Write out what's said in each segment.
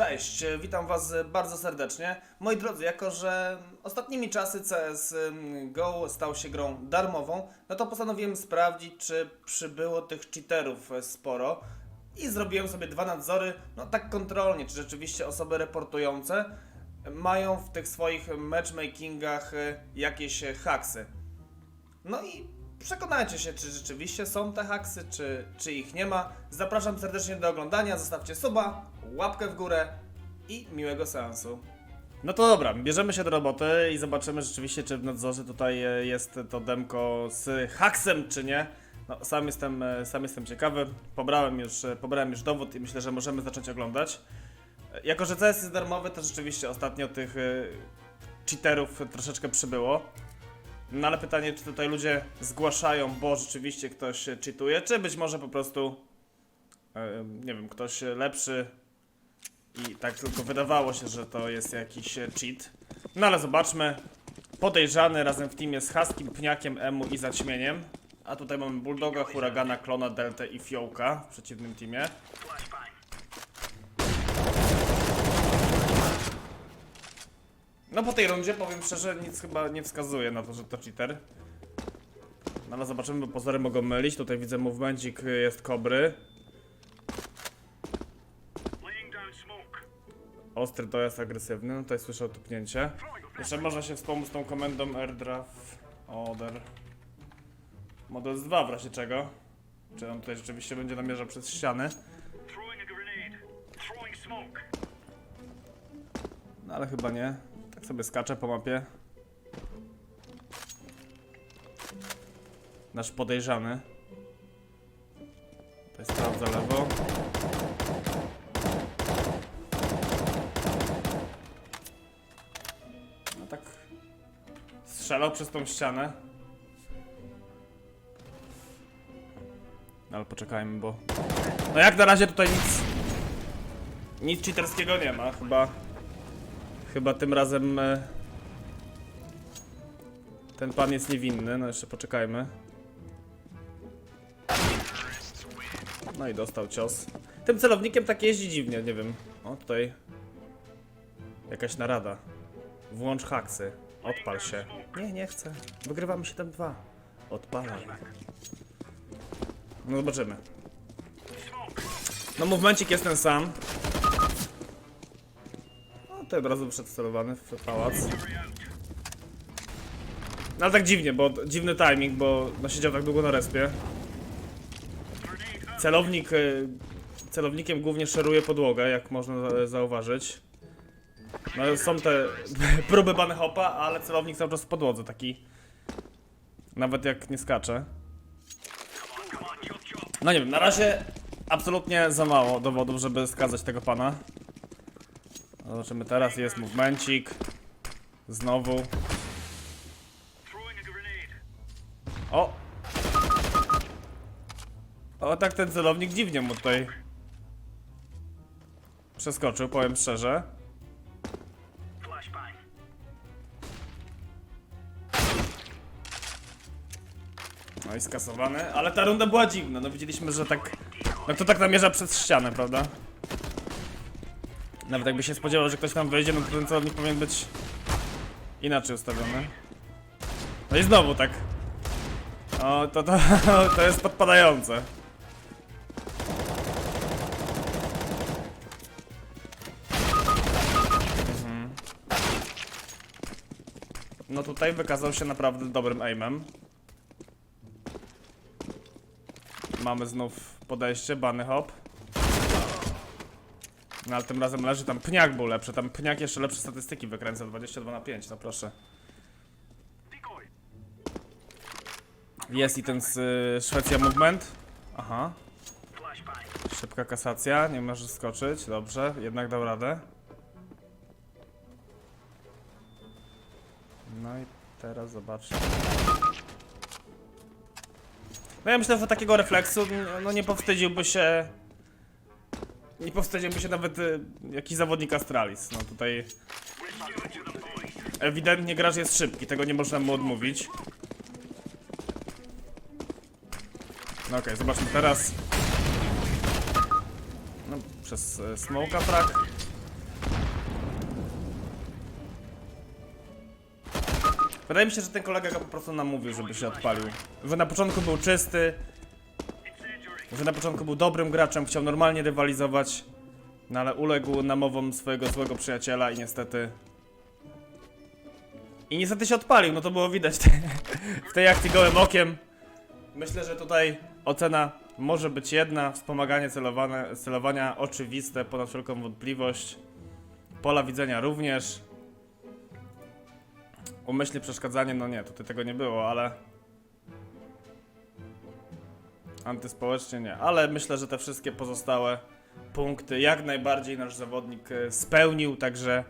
Cześć, witam Was bardzo serdecznie. Moi drodzy, jako że ostatnimi czasy CSGO stał się grą darmową, no to postanowiłem sprawdzić, czy przybyło tych cheaterów sporo i zrobiłem sobie dwa nadzory, no tak kontrolnie, czy rzeczywiście osoby reportujące mają w tych swoich matchmakingach jakieś haksy. No i przekonajcie się, czy rzeczywiście są te haksy, czy, czy ich nie ma. Zapraszam serdecznie do oglądania, zostawcie suba, łapkę w górę i miłego seansu. No to dobra, bierzemy się do roboty i zobaczymy rzeczywiście, czy w nadzorze tutaj e, jest to demko z haksem, czy nie. No, sam jestem, e, sam jestem ciekawy. Pobrałem już, e, pobrałem już dowód i myślę, że możemy zacząć oglądać. Jako, że CS jest darmowy, to rzeczywiście ostatnio tych cheaterów troszeczkę przybyło. No ale pytanie, czy tutaj ludzie zgłaszają, bo rzeczywiście ktoś e, cheatuje, czy być może po prostu, nie wiem, ktoś lepszy i tak tylko wydawało się, że to jest jakiś cheat. No ale zobaczmy. Podejrzany razem w teamie z Haskim, Pniakiem, Emu i Zaćmieniem. A tutaj mamy Bulldoga, Huragana, Klona, Delta i Fiołka w przeciwnym teamie. No po tej rundzie powiem szczerze, nic chyba nie wskazuje na to, że to cheater. No ale zobaczymy, bo pozory mogą mylić. Tutaj widzę movementik y, jest kobry. Ostry dojazd agresywny, no tutaj słyszę otupnięcie. Jeszcze można się wspomóc tą komendą AirDrive Order. Model 2 w razie czego. Czy on tutaj rzeczywiście będzie namierzał przez ściany. No ale chyba nie. Sobie skaczę po mapie. Nasz podejrzany. Tutaj sprawdza lewo. No tak. Strzelał przez tą ścianę. No ale poczekajmy, bo... No jak na razie tutaj nic... Nic cheaterskiego nie ma, chyba... Chyba tym razem e, ten pan jest niewinny, no jeszcze poczekajmy. No i dostał cios. Tym celownikiem tak jeździ dziwnie, nie wiem. O, tutaj jakaś narada. Włącz haksy. Odpal się. Nie, nie chcę. Wygrywamy 7-2. Odpalaj. No zobaczymy. No movemencik jest ten sam. To od razu przedcelowany w pałac. No ale tak dziwnie, bo dziwny timing, bo no siedział tak długo na respie. Celownik, y, celownikiem głównie szeruje podłogę, jak można za- zauważyć. No są te próby bany hopa, ale celownik cały czas w podłodze, taki nawet jak nie skacze. No nie wiem, na razie absolutnie za mało dowodów, żeby skazać tego pana. Zobaczymy teraz, jest movemencik. Znowu. O! O, tak ten celownik dziwnie mu tutaj przeskoczył, powiem szczerze. No i skasowany, ale ta runda była dziwna, no widzieliśmy, że tak... No to tak namierza przez ścianę, prawda? Nawet jakby się spodziewał, że ktoś tam wejdzie, no to ten celownik powinien być inaczej ustawiony. No i znowu tak. O, to, to, to jest podpadające. Mhm. No tutaj wykazał się naprawdę dobrym aimem. Mamy znów podejście, bany hop. No ale tym razem leży tam pniak był lepszy, tam pniak jeszcze lepsze statystyki wykręca, 22 na 5, no proszę. Jest i ten z y, Szwecja Movement. Aha, szybka kasacja, nie możesz skoczyć, dobrze, jednak dał radę. No i teraz zobaczcie. No ja myślę, że takiego refleksu no, no nie powstydziłby się. I powstydziłby się nawet y, jakiś zawodnik Astralis. No tutaj ewidentnie graż jest szybki, tego nie można mu odmówić. No okej, okay, zobaczmy teraz. No, przez y, Smoke'a frak. Wydaje mi się, że ten kolega go po prostu namówił, żeby się odpalił. Że na początku był czysty, Incendiary. że na początku był dobrym graczem, chciał normalnie rywalizować, no ale uległ namowom swojego złego przyjaciela i niestety... I niestety się odpalił, no to było widać te, w tej akcji gołym okiem. Myślę, że tutaj ocena może być jedna, wspomaganie celowane, celowania oczywiste, ponad wszelką wątpliwość. Pola widzenia również. Umyślnie przeszkadzanie, no nie, tutaj tego nie było, ale... Antyspołecznie nie, ale myślę, że te wszystkie pozostałe punkty jak najbardziej nasz zawodnik e, spełnił, także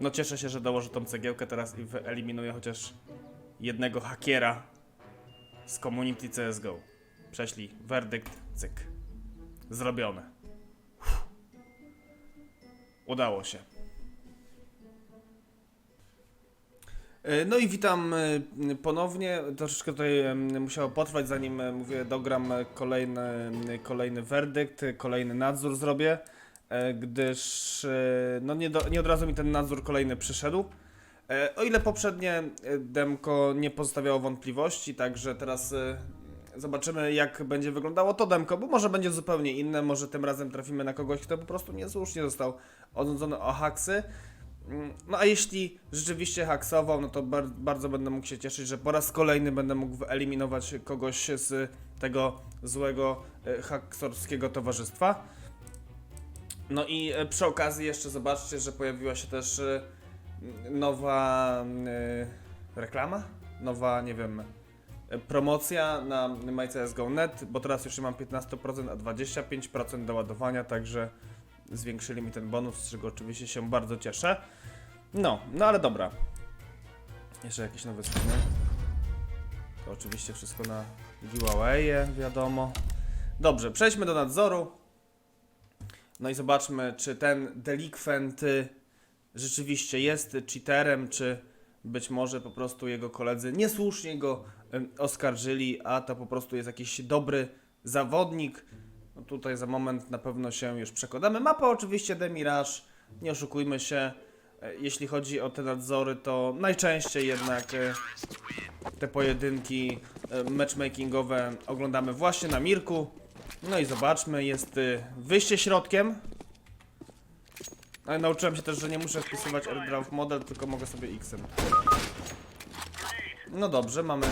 no cieszę się, że dołoży tą cegiełkę teraz i wyeliminuje chociaż jednego hakiera z community CSGO. Prześlij werdykt, cyk. Zrobione. Uff. Udało się. No i witam e, ponownie. Troszeczkę tutaj e, musiało potrwać, zanim e, mówię, dogram e, kolejny, e, kolejny werdykt, e, kolejny nadzór zrobię, e, gdyż e, no nie, do, nie od razu mi ten nadzór kolejny przyszedł. E, O ile poprzednie e, demko nie pozostawiało wątpliwości, także teraz e, zobaczymy jak będzie wyglądało to demko, bo może będzie zupełnie inne, może tym razem trafimy na kogoś, kto po prostu niesłusznie został odnudzony o haksy. Mm, No a jeśli rzeczywiście haksował, no to bar bardzo będę mógł się cieszyć, że po raz kolejny będę mógł wyeliminować kogoś z tego złego e, haksorskiego towarzystwa. No i e, przy okazji jeszcze zobaczcie, że pojawiła się też e, nowa reklama, nowa, nie wiem, promocja na MyCSGO.net, bo teraz już mam 15%, a 25% do ładowania, także zwiększyli mi ten bonus, z czego oczywiście się bardzo cieszę. No, no ale dobra. Jeszcze jakieś nowe skiny. To oczywiście wszystko na giveawaye, wiadomo. Dobrze, przejdźmy do nadzoru. No i zobaczmy, czy ten delikwent y, rzeczywiście jest cheaterem, czy być może po prostu jego koledzy niesłusznie go ym, oskarżyli, a to po prostu jest jakiś dobry zawodnik. No tutaj za moment na pewno się już przekonamy. Mapa oczywiście Demirage, nie oszukujmy się. E, Jeśli chodzi o te nadzory, to najczęściej jednak e, te pojedynki e, matchmakingowe oglądamy właśnie na Mirku. No i zobaczmy, jest e, wyjście środkiem. Ale nauczyłem się też, że nie muszę wpisywać AirDrop model, tylko mogę sobie X-em. No dobrze, mamy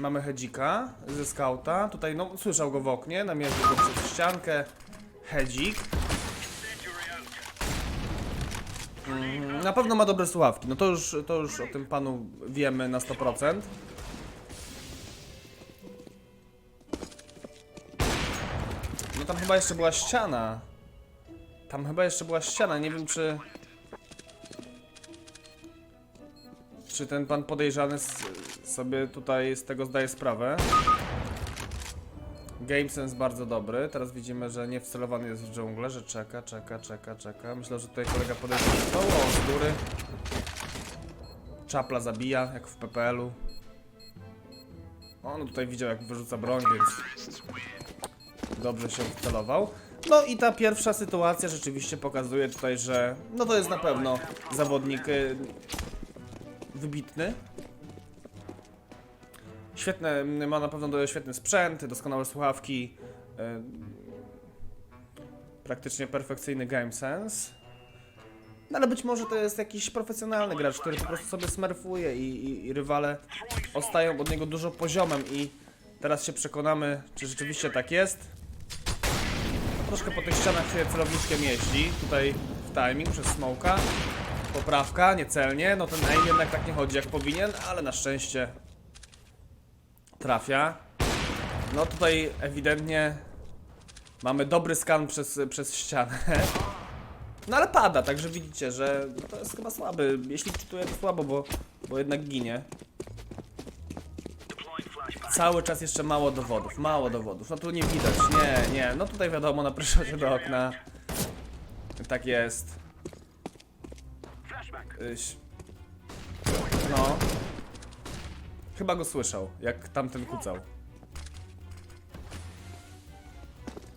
Mamy Hedzika ze skauta. Tutaj, no, słyszał go w oknie, namierzył go przez ściankę. Hedzik. Mm, Na pewno ma dobre słuchawki. No to już, to już o tym panu wiemy na 100%. No tam chyba jeszcze była ściana. Tam chyba jeszcze była ściana. Nie wiem czy... Czy ten pan podejrzany sobie tutaj z tego zdaje sprawę. GameSense bardzo dobry. Teraz widzimy, że nie wcelowany jest w dżunglę, że czeka, czeka, czeka, czeka. Myślę, że tutaj kolega podejdzie do stołu, z góry. Czapla zabija, jak w PPL-u. On tutaj widział, jak wyrzuca broń, więc dobrze się wcelował. No i ta pierwsza sytuacja rzeczywiście pokazuje tutaj, że no to jest na pewno zawodnik y, wybitny. Świetne, ma na pewno świetny sprzęt, doskonałe słuchawki, e, praktycznie perfekcyjny game sense. No ale być może to jest jakiś profesjonalny gracz, który po prostu sobie smerfuje i, i, i rywale ostają od niego dużo poziomem i teraz się przekonamy, czy rzeczywiście tak jest. Troszkę po tych ścianach się celowniczkiem jeździ, tutaj w timing przez smoka. Poprawka, niecelnie, no ten aim jednak tak nie chodzi jak powinien, ale na szczęście trafia. No tutaj ewidentnie mamy dobry skan przez, przez ścianę. No ale pada, także widzicie, że no to jest chyba słaby. Jeśli czytuję to słabo, bo, bo jednak ginie. Cały czas jeszcze mało dowodów, mało dowodów. No tu nie widać, nie, nie. No tutaj wiadomo, naprysza się do okna. Tak jest. Chyba go słyszał, jak tamten kucał.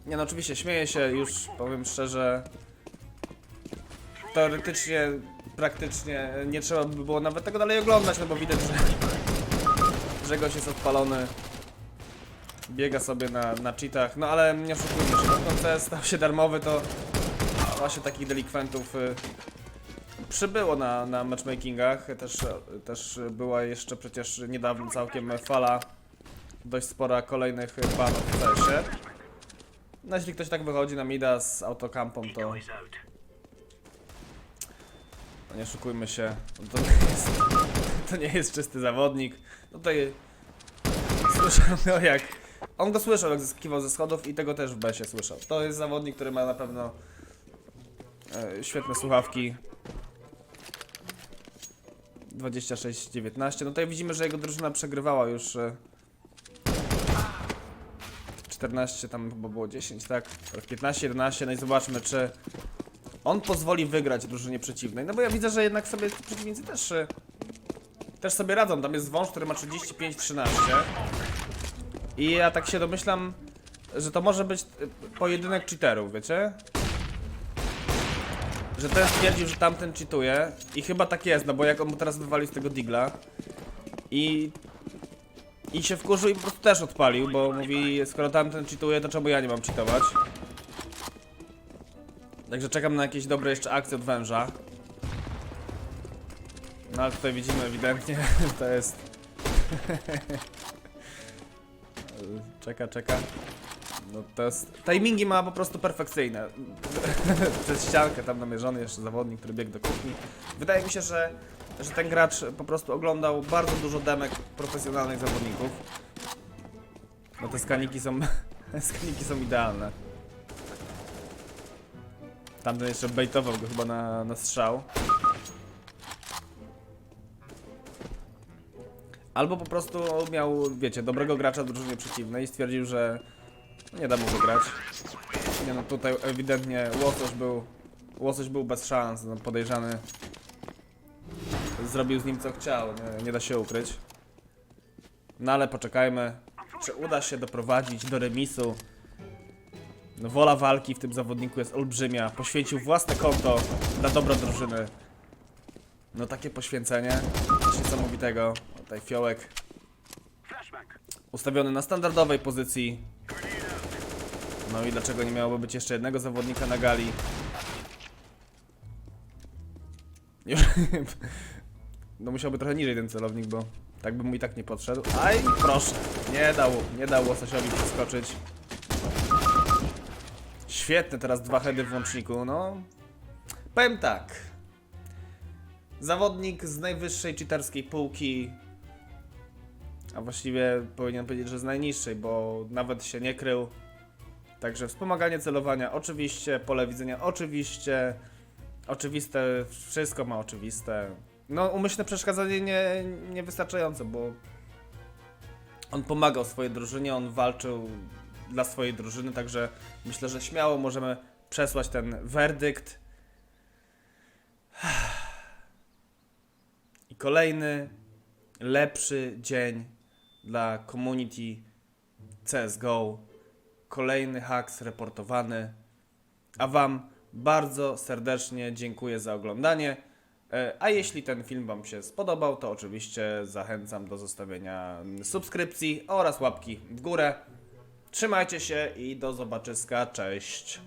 Nie no, oczywiście śmieję się, już powiem szczerze. Teoretycznie praktycznie nie trzeba by było nawet tego dalej oglądać, no bo widać, że, że gość jest odpalony. Biega sobie na, na cheatach, no ale nie oszukujmy się, odkąd CS stał się darmowy, to właśnie takich delikwentów y, przybyło na, na matchmakingach. Też, też była jeszcze przecież niedawno całkiem fala dość spora kolejnych banów w CS-ie. No jeśli ktoś tak wychodzi na mida z autokampą, to no nie oszukujmy się, to nie jest, to nie jest czysty zawodnik. Tutaj słyszał no jak. On go słyszał, jak zeskiwał ze schodów i tego też w besie słyszał. To jest zawodnik, który ma na pewno e, świetne słuchawki. 26-19. No tutaj widzimy, że jego drużyna przegrywała już. E, 14, tam chyba było 10, tak? 15-11, no i zobaczmy, czy on pozwoli wygrać drużynie przeciwnej. No bo ja widzę, że jednak sobie ci przeciwnicy też, e, też sobie radzą. Tam jest wąż, który ma 35-13. I ja tak się domyślam, że to może być e, pojedynek cheaterów, wiecie? Że ten stwierdził, że tamten cheatuje i chyba tak jest, no bo jak on mu teraz wywalił z tego digla i i się wkurzył i po prostu też odpalił, bo mówi, skoro tamten cheatuje, to czemu ja nie mam cheatować? Także czekam na jakieś dobre jeszcze akcje od węża. No ale tutaj widzimy ewidentnie, to jest... czeka, czeka. No to jest... Timingi ma po prostu perfekcyjne. Przez ściankę tam namierzony jeszcze zawodnik, który biegł do kuchni. Wydaje mi się, że, że ten gracz po prostu oglądał bardzo dużo demek profesjonalnych zawodników. No te skaniki są... skaniki są idealne. Tamten jeszcze baitował go chyba na, na strzał. Albo po prostu miał, wiecie, dobrego gracza w drużynie przeciwnej i stwierdził, że nie da mu wygrać. Nie no, tutaj ewidentnie Łosoś był, Łosoś był bez szans, no, podejrzany. Zrobił z nim co chciał, nie, nie da się ukryć. No ale poczekajmy, czy uda się doprowadzić do remisu. No, wola walki w tym zawodniku jest olbrzymia. Poświęcił własne konto dla dobra drużyny. No takie poświęcenie. Coś niesamowitego. Tutaj fiołek ustawiony na standardowej pozycji. No i dlaczego nie miałoby być jeszcze jednego zawodnika na gali? Już... No musiałby trochę niżej ten celownik, bo tak by mu i tak nie podszedł. Aj, proszę. Nie dał, nie dał Łososiowi przeskoczyć. Świetne teraz dwa heady w łączniku, no. Powiem tak. Zawodnik z najwyższej cheaterskiej półki a właściwie powinien powiedzieć, że z najniższej, bo nawet się nie krył. Także wspomaganie celowania oczywiście, pole widzenia oczywiście, oczywiste, wszystko ma oczywiste. No umyślne przeszkadzanie nie, niewystarczające, bo on pomagał swojej drużynie, on walczył dla swojej drużyny, także myślę, że śmiało możemy przesłać ten werdykt. I kolejny lepszy dzień dla community CSGO. Kolejny haks reportowany. A Wam bardzo serdecznie dziękuję za oglądanie. E, A jeśli ten film Wam się spodobał, to oczywiście zachęcam do zostawienia subskrypcji oraz łapki w górę. Trzymajcie się i do zobaczyska. Cześć.